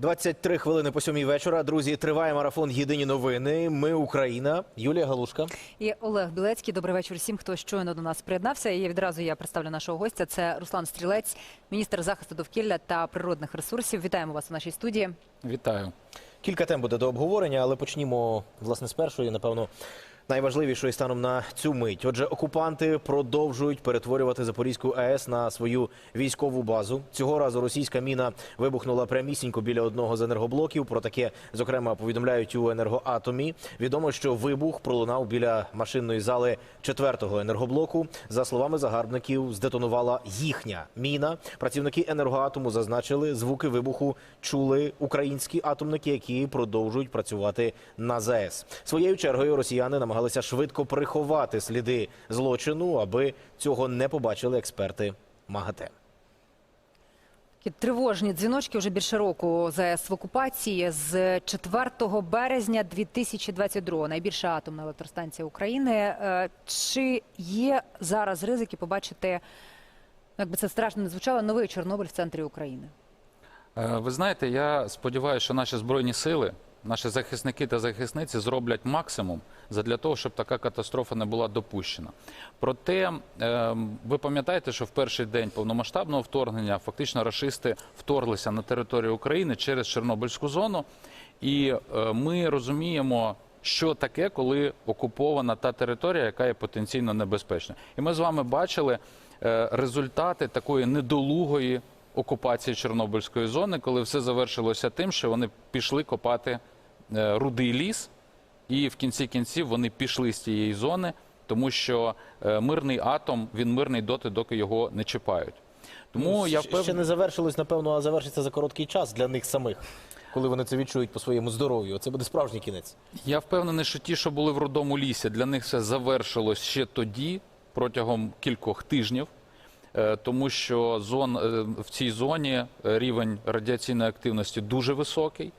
23 хвилини по сьомій вечора. Друзі, триває марафон Єдині новини. Ми Україна. Юлія Галушка. І Олег Білецький. Добрий вечір всім, хто щойно до нас приєднався. І відразу я представлю нашого гостя. Це Руслан Стрілець, міністр захисту довкілля та природних ресурсів. Вітаємо вас у нашій студії. Вітаю. Кілька тем буде до обговорення, але почнімо власне з першої, напевно. Найважливішої станом на цю мить. Отже, окупанти продовжують перетворювати Запорізьку АЕС на свою військову базу. Цього разу російська міна вибухнула прямісінько біля одного з енергоблоків. Про таке зокрема повідомляють у енергоатомі. Відомо, що вибух пролунав біля машинної зали четвертого енергоблоку. За словами загарбників, здетонувала їхня міна. Працівники енергоатому зазначили, звуки вибуху чули українські атомники, які продовжують працювати на ЗАЕС. Своєю чергою росіяни намагалися швидко приховати сліди злочину, аби цього не побачили експерти МАГАТЕ. Тривожні дзвіночки вже більше року ЗАЕС в окупації з 4 березня 2022 найбільша атомна електростанція України. Е, Чи є зараз ризики побачити, як би це страшно не звучало, новий Чорнобиль в центрі України? Е, Ви знаєте, я сподіваюся, що наші збройні сили, наші захисники та захисниці зроблять максимум для того, щоб така катастрофа не була допущена. Проте е, ви пам'ятаєте, що в перший день повномасштабного вторгнення фактично рашисти вторглися на територію України через Чорнобильську зону, і е, ми розуміємо. Що таке, коли окупована та територія, яка є потенційно небезпечна, і ми з вами бачили е, результати такої недолугої окупації Чорнобильської зони, коли все завершилося тим, що вони пішли копати е, рудий ліс, і в кінці кінців вони пішли з цієї зони, тому що е, мирний атом він мирний доти, доки його не чіпають. Тому я Щ- ще не завершилось, напевно, а завершиться за короткий час для них самих, коли вони це відчують по своєму здоров'ю. Це буде справжній кінець. Я впевнений, що ті, що були в родому лісі, для них все завершилось ще тоді, протягом кількох тижнів, тому що зон, е, в цій зоні е, рівень радіаційної активності дуже високий,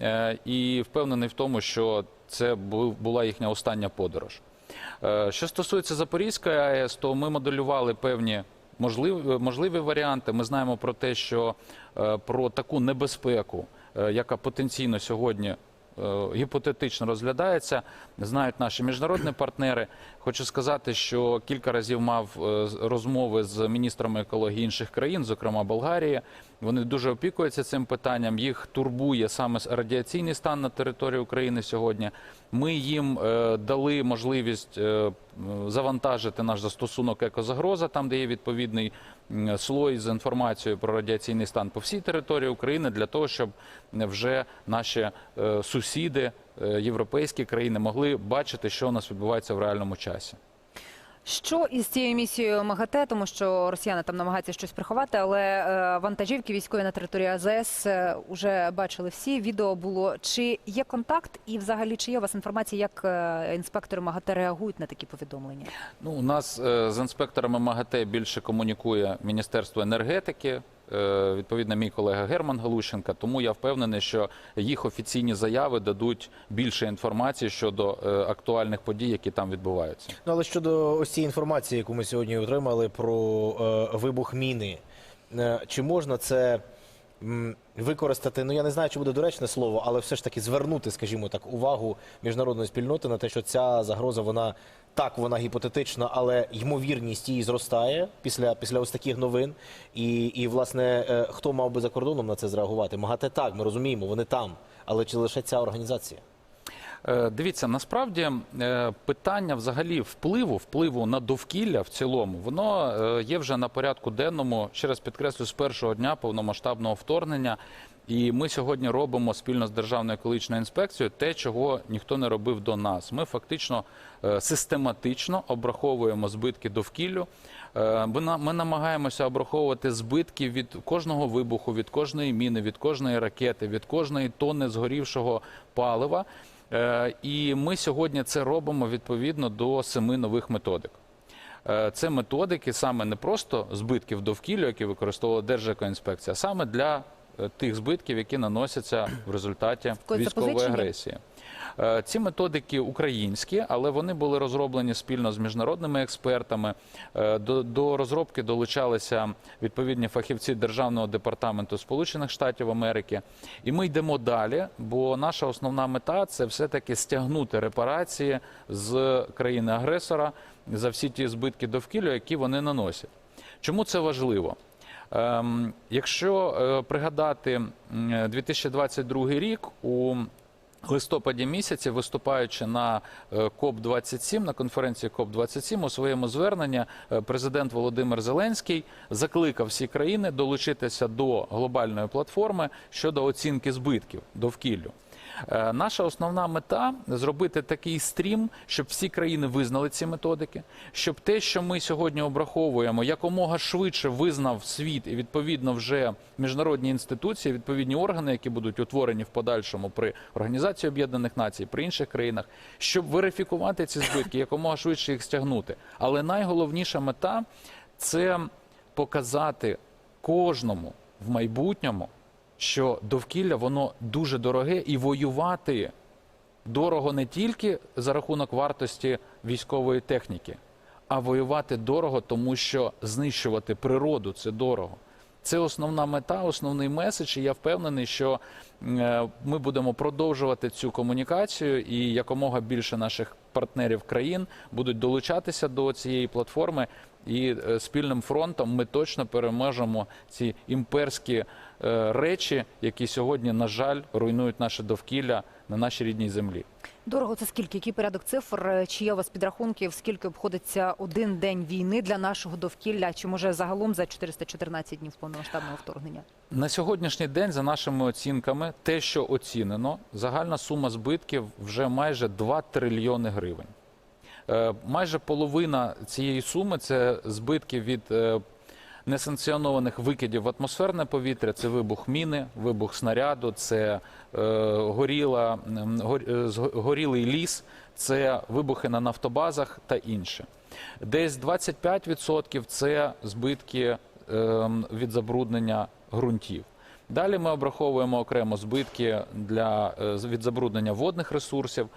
Е, і впевнений в тому, що це була їхня остання подорож. Е, Що стосується Запорізької АЕС, то ми моделювали певні можливі, можливі варіанти. Ми знаємо про те, що е, про таку небезпеку, е, яка потенційно сьогодні е, гіпотетично розглядається, знають наші міжнародні партнери. Хочу сказати, що кілька разів мав е, розмови з міністрами екології інших країн, зокрема Болгарії. Вони дуже опікуються цим питанням. Їх турбує саме радіаційний стан на території України сьогодні. Ми їм е, дали можливість е, завантажити наш застосунок екозагроза, там де є відповідний слой з інформацією про радіаційний стан по всій території України, для того, щоб вже наші е, сусіди, європейські країни могли бачити, що у нас відбувається в реальному часі. Що із цією місією МАГАТЕ, тому що росіяни там намагаються щось приховати, але е, вантажівки військові на території АЗС вже бачили всі. Відео було. Чи є контакт, і взагалі чи є у вас інформація, як е, інспектори МАГАТЕ реагують на такі повідомлення? Ну, у нас е, з інспекторами МАГАТЕ більше комунікує Міністерство енергетики. Е, Відповідно, мій колега Герман Галущенка. Тому я впевнений, що їх офіційні заяви дадуть більше інформації щодо е, актуальних подій, які там відбуваються. Ну але щодо ось цієї інформації, яку ми сьогодні отримали про е, вибух міни, чи можна це використати? Ну я не знаю, чи буде доречне слово, але все ж таки звернути, скажімо так, увагу міжнародної спільноти на те, що ця загроза вона так, вона гіпотетична, але ймовірність її зростає після, після ось таких новин. І, і власне, е, хто мав би за кордоном на це зреагувати? МАГАТЕ так, ми розуміємо, вони там, але чи лише ця організація? Е, Дивіться, насправді е, питання взагалі впливу, впливу на довкілля в цілому, воно є вже на порядку денному. Ще раз підкреслю, з першого дня повномасштабного вторгнення. І ми сьогодні робимо спільно з Державною екологічною інспекцією те, чого ніхто не робив до нас. Ми фактично е, систематично обраховуємо збитки довкіллю. Е, Ми намагаємося обраховувати збитки від кожного вибуху, від кожної міни, від кожної ракети, від кожної тонни згорівшого палива. Е, І ми сьогодні це робимо відповідно до семи нових методик. Це методики саме не просто збитків довкілля, які використовувала Держекоінспекція, а саме для тих збитків, які наносяться в результаті військової агресії. Е, Ці методики українські, але вони були розроблені спільно з міжнародними експертами. Е, До, до розробки долучалися відповідні фахівці Державного департаменту Сполучених Штатів Америки. І ми йдемо далі, бо наша основна мета це все-таки стягнути репарації з країни-агресора за всі ті збитки довкілля, які вони наносять. Чому це важливо? Ем, якщо е, пригадати м, 2022 рік у листопаді місяці, виступаючи на е, КОП 27 на конференції КОП 27 у своєму зверненні е, президент Володимир Зеленський закликав всі країни долучитися до глобальної платформи щодо оцінки збитків довкіллю. Е, Наша основна мета зробити такий стрім, щоб всі країни визнали ці методики, щоб те, що ми сьогодні обраховуємо, якомога швидше визнав світ і відповідно вже міжнародні інституції, відповідні органи, які будуть утворені в подальшому при Організації Об'єднаних Націй, при інших країнах, щоб верифікувати ці збитки, якомога швидше їх стягнути. Але найголовніша мета це показати кожному в майбутньому, що довкілля воно дуже дороге і воювати дорого не тільки за рахунок вартості військової техніки, а воювати дорого, тому що знищувати природу це дорого. Це основна мета, основний меседж. І я впевнений, що е, ми будемо продовжувати цю комунікацію, і якомога більше наших партнерів країн будуть долучатися до цієї платформи. І е, спільним фронтом ми точно переможемо ці імперські е, речі, які сьогодні, на жаль, руйнують наше довкілля на нашій рідній землі. Дорого це скільки? Який порядок цифр? Чи є у вас підрахунків? Скільки обходиться один день війни для нашого довкілля? Чи може загалом за 414 днів повномасштабного вторгнення? На сьогоднішній день, за нашими оцінками, те, що оцінено, загальна сума збитків вже майже 2 трильйони гривень. Е, Майже половина цієї суми це збитки від е, несанкціонованих викидів в атмосферне повітря, це вибух міни, вибух снаряду, це е, горіла, гор- е, горілий ліс, це вибухи на нафтобазах та інше. Десь 25% це збитки ем, від забруднення ґрунтів. Далі ми обраховуємо окремо збитки для, е, від забруднення водних ресурсів.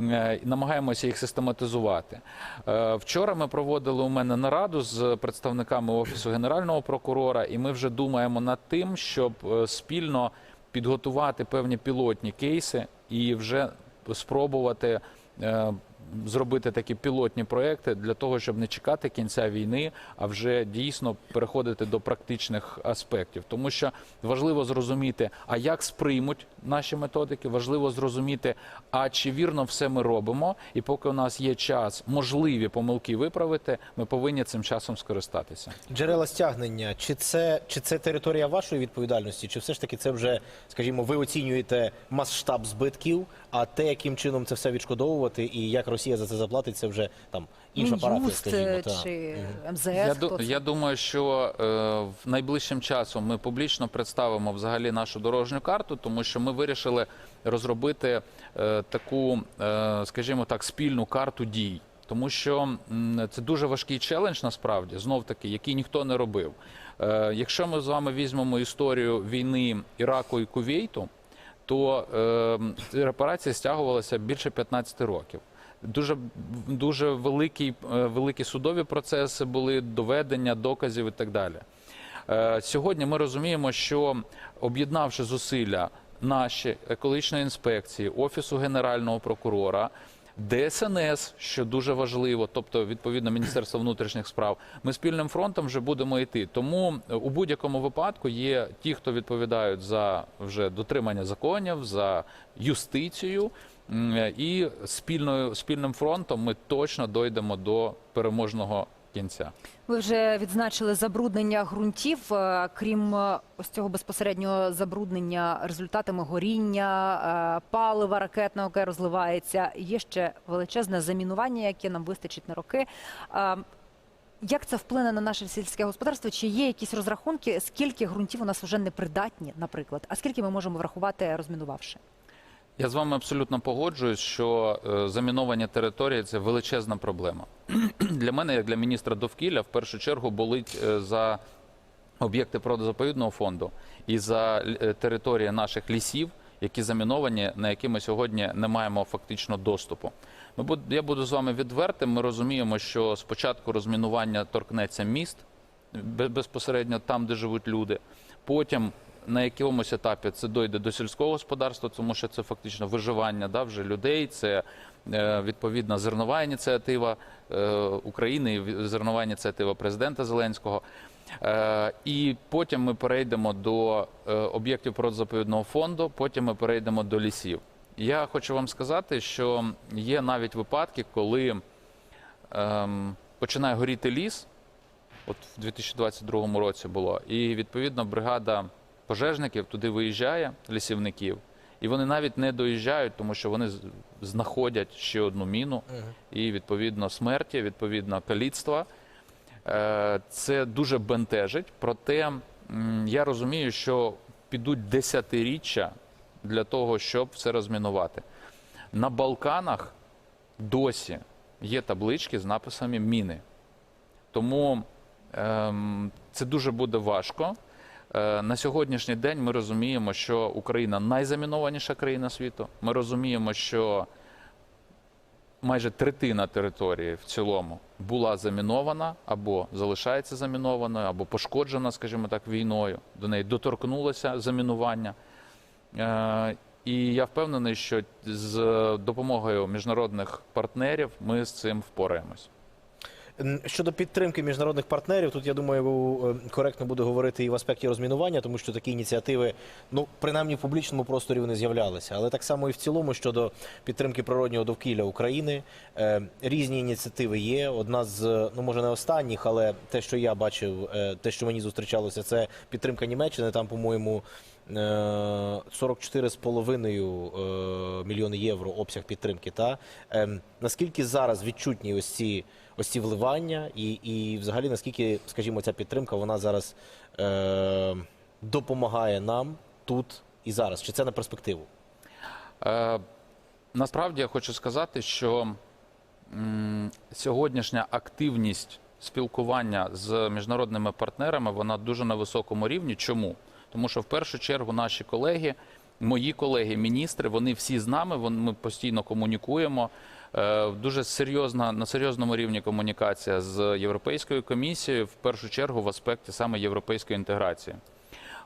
Е, Намагаємося їх систематизувати. Е, Вчора ми проводили у мене нараду з представниками офісу генерального прокурора, і ми вже думаємо над тим, щоб е, спільно підготувати певні пілотні кейси і вже спробувати зробити такі пілотні проекти для того, щоб не чекати кінця війни, а вже дійсно переходити до практичних аспектів. Тому що важливо зрозуміти, а як сприймуть наші методики, важливо зрозуміти, а чи вірно все ми робимо, і поки у нас є час можливі помилки виправити, ми повинні цим часом скористатися. Джерела стягнення, чи це, чи це територія вашої відповідальності, чи все ж таки це вже, скажімо, ви оцінюєте масштаб збитків, а те, яким чином це все відшкодовувати і як Росія за це заплатить, це вже там інша парафія, Мін'юст скажімо. та. чи МЗС? Я, хто це? я думаю, що е, в найближчим часом ми публічно представимо взагалі нашу дорожню карту, тому що ми вирішили розробити е, таку, е, скажімо так, спільну карту дій. Тому що це дуже важкий челендж, насправді, знов таки, який ніхто не робив. Е, якщо ми з вами візьмемо історію війни Іраку і Кувейту, то е, репарації стягувалися більше 15 років. Дуже дуже великі, е, великі судові процеси були, доведення доказів і так далі. Е, Сьогодні ми розуміємо, що об'єднавши зусилля наші екологічної інспекції, офісу генерального прокурора. ДСНС, що дуже важливо, тобто відповідно Міністерство внутрішніх справ, ми спільним фронтом вже будемо йти. Тому е, у будь-якому випадку є ті, хто відповідають за вже дотримання законів, за юстицію, і спільною спільним фронтом ми точно дойдемо до переможного кінця. Ви вже відзначили забруднення ґрунтів. Е, Крім е, ось цього безпосереднього забруднення результатами горіння, е, палива ракетного, яке розливається, є ще величезне замінування, яке нам вистачить на роки. Як це вплине на наше сільське господарство? Чи є якісь розрахунки, скільки ґрунтів у нас вже непридатні, наприклад, а скільки ми можемо врахувати, розмінувавши? Я з вами абсолютно погоджуюсь, що е, заміновані території це величезна проблема. для мене, як для міністра довкілля, в першу чергу болить е, за об'єкти природозаповідного фонду і за е, території наших лісів, які заміновані, на які ми сьогодні не маємо фактично доступу. Ми я буду з вами відвертим. Ми розуміємо, що спочатку розмінування торкнеться міст безпосередньо там, де живуть люди. Потім на якомусь етапі це дойде до сільського господарства, тому що це фактично виживання да, вже людей. Це е, відповідна зернова ініціатива е, України, зернова ініціатива президента Зеленського. Е, І потім ми перейдемо до об'єктів природозаповідного фонду, потім ми перейдемо до лісів. Я хочу вам сказати, що є навіть випадки, коли ем, починає горіти ліс, от в 2022 році було, і відповідно бригада пожежників туди виїжджає, лісівників, і вони навіть не доїжджають, тому що вони знаходять ще одну міну, і відповідно смерті, відповідно каліцтва. Е, Це дуже бентежить. Проте я розумію, що підуть десятиріччя для того, щоб все розмінувати. На Балканах досі є таблички з написами міни. Тому ем, це дуже буде важко. Е, на сьогоднішній день ми розуміємо, що Україна найзамінованіша країна світу. Ми розуміємо, що майже третина території в цілому була замінована або залишається замінованою, або пошкоджена, скажімо так, війною. До неї доторкнулося замінування. Е, І я впевнений, що з допомогою міжнародних партнерів ми з цим впораємось. Щодо підтримки міжнародних партнерів, тут я думаю, е, коректно буде говорити і в аспекті розмінування, тому що такі ініціативи, ну принаймні в публічному просторі вони з'являлися, але так само і в цілому щодо підтримки природнього довкілля України. е, Різні ініціативи є. Одна з ну може не останніх, але те, що я бачив, е, те, що мені зустрічалося, це підтримка Німеччини. Там, по-моєму. е, 44,5 е, мільйони євро обсяг підтримки. Та Ем, наскільки зараз відчутні ось ці ось ці вливання, і, і взагалі наскільки, скажімо, ця підтримка вона зараз е, допомагає нам тут і зараз? Чи це на перспективу? Е, насправді я хочу сказати, що м, сьогоднішня активність спілкування з міжнародними партнерами вона дуже на високому рівні. Чому? Тому що в першу чергу наші колеги, мої колеги, міністри, вони всі з нами. Вони ми постійно комунікуємо. Е, Дуже серйозна на серйозному рівні комунікація з Європейською комісією, в першу чергу в аспекті саме європейської інтеграції.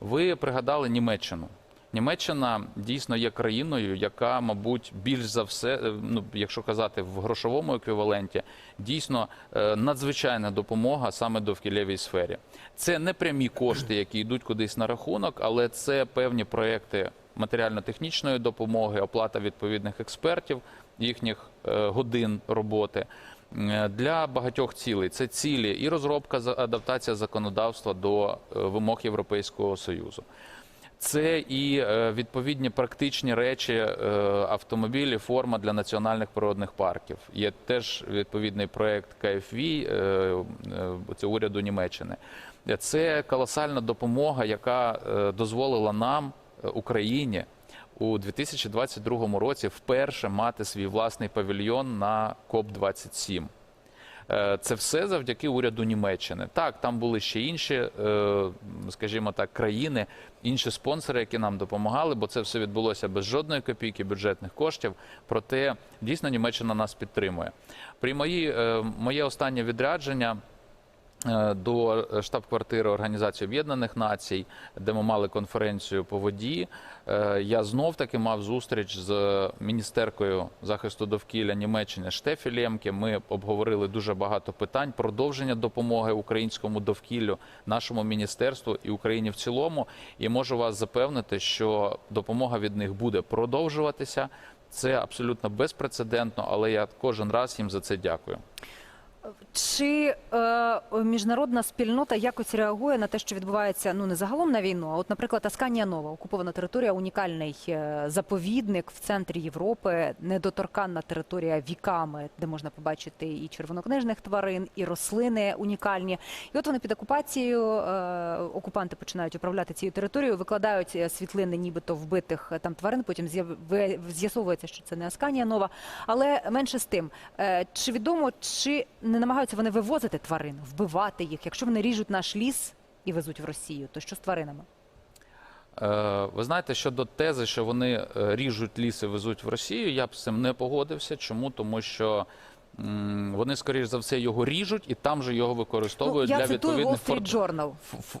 Ви пригадали Німеччину. Німеччина дійсно є країною, яка, мабуть, більш за все, е, ну якщо казати в грошовому еквіваленті, дійсно е, надзвичайна допомога саме довкіллєвій сфері. Це не прямі кошти, які йдуть кудись на рахунок, але це певні проекти матеріально-технічної допомоги, оплата відповідних експертів, їхніх е, годин роботи. Е, Для багатьох цілей це цілі і розробка адаптація законодавства до е, вимог Європейського союзу. Це і відповідні практичні речі, автомобілі, форма для національних природних парків. Є теж відповідний проект КФВ, це уряду Німеччини. Це колосальна допомога, яка дозволила нам, Україні, у 2022 році вперше мати свій власний павільйон на КОП 27 Е, Це все завдяки уряду Німеччини. Так, там були ще інші, е, скажімо так, країни, інші спонсори, які нам допомагали, бо це все відбулося без жодної копійки бюджетних коштів. Проте дійсно Німеччина нас підтримує. При мої, е, моє останнє відрядження. Е, До штаб-квартири Організації Об'єднаних Націй, де ми мали конференцію по воді. Е, Я знов таки мав зустріч з міністеркою захисту довкілля Німеччини Штефі Лємке. Ми обговорили дуже багато питань продовження допомоги українському довкіллю, нашому міністерству і Україні в цілому. І можу вас запевнити, що допомога від них буде продовжуватися. Це абсолютно безпрецедентно, але я кожен раз їм за це дякую. Чи е, міжнародна спільнота якось реагує на те, що відбувається ну не загалом на війну, а от, наприклад, Асканія Нова, окупована територія, унікальний е, заповідник в центрі Європи, недоторканна територія віками, де можна побачити і червонокнижних тварин, і рослини унікальні. І от вони під окупацією е, окупанти починають управляти цією територією, викладають е, світлини, нібито вбитих е, там тварин. Потім з'ясовується, що це не Асканія Нова. Але менше з тим, чи відомо, чи не намагаються вони вивозити тварин, вбивати їх, якщо вони ріжуть наш ліс і везуть в Росію. То що з тваринами? Е, Ви знаєте, щодо тези, що вони е, ріжуть ліс і везуть в Росію, я б з цим не погодився. Чому? Тому що вони, скоріш за все, його ріжуть і там же його Ну, використовують я для відповідних форт...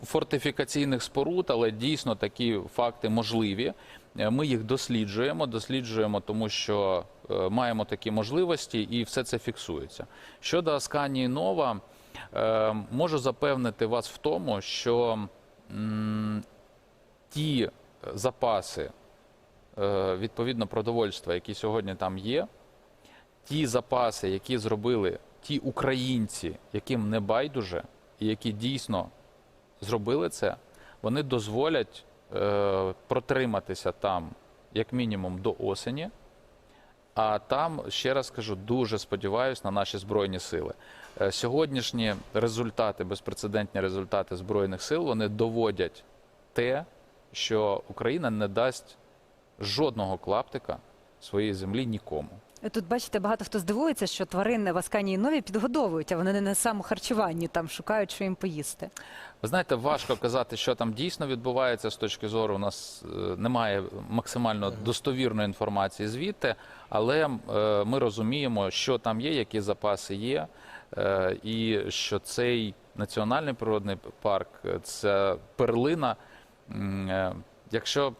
Фортифікаційних споруд, але дійсно такі факти можливі. Е, Ми їх досліджуємо, досліджуємо, тому що маємо такі можливості, і все це фіксується. Щодо Асканії Нова, е, можу запевнити вас в тому, що ті запаси е, відповідно продовольства, які сьогодні там є, ті запаси, які зробили ті українці, яким не байдуже, і які дійсно зробили це, вони дозволять е, протриматися там як мінімум до осені. А там, ще раз кажу, дуже сподіваюся на наші збройні сили. Е, Сьогоднішні результати, безпрецедентні результати збройних сил, вони доводять те, що Україна не дасть жодного клаптика своєї землі нікому. Тут бачите, багато хто здивується, що тварин в Асканії Нові підгодовують, а вони не на самохарчуванні там шукають, що їм поїсти. Ви знаєте, важко казати, що там дійсно відбувається з точки зору. У нас е, немає максимально достовірної інформації звідти, але е, ми розуміємо, що там є, які запаси є, е, і що цей національний природний парк це перлина. Якщо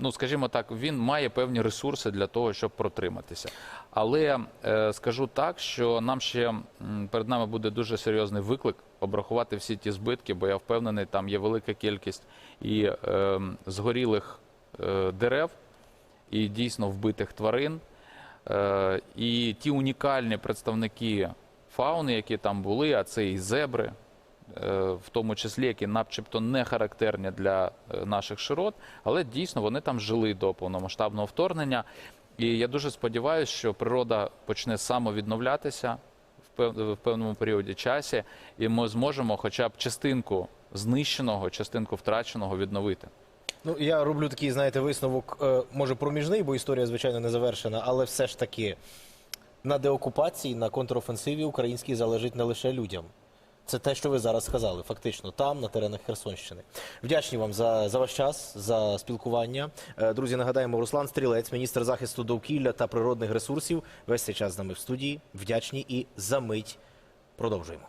ну скажімо так, він має певні ресурси для того, щоб протриматися. Але е, скажу так, що нам ще перед нами буде дуже серйозний виклик обрахувати всі ті збитки, бо я впевнений, там є велика кількість і е, згорілих е, дерев, і дійсно вбитих тварин. Е, і ті унікальні представники фауни, які там були, а це і зебри, в тому числі, які начебто не характерні для е, наших широт, але дійсно вони там жили до повномасштабного вторгнення. І я дуже сподіваюся, що природа почне самовідновлятися в певному періоді часі, і ми зможемо хоча б частинку знищеного, частинку втраченого відновити. Ну, я роблю такий, знаєте, висновок, е, може, проміжний, бо історія, звичайно, не завершена, але все ж таки на деокупації, на контрофенсиві українській залежить не лише людям. Це те, що ви зараз сказали, фактично, там, на теренах Херсонщини. Вдячні вам за, за ваш час, за спілкування. Е, Друзі, нагадаємо, Руслан Стрілець, міністр захисту довкілля та природних ресурсів, весь цей час з нами в студії. Вдячні і за мить продовжуємо.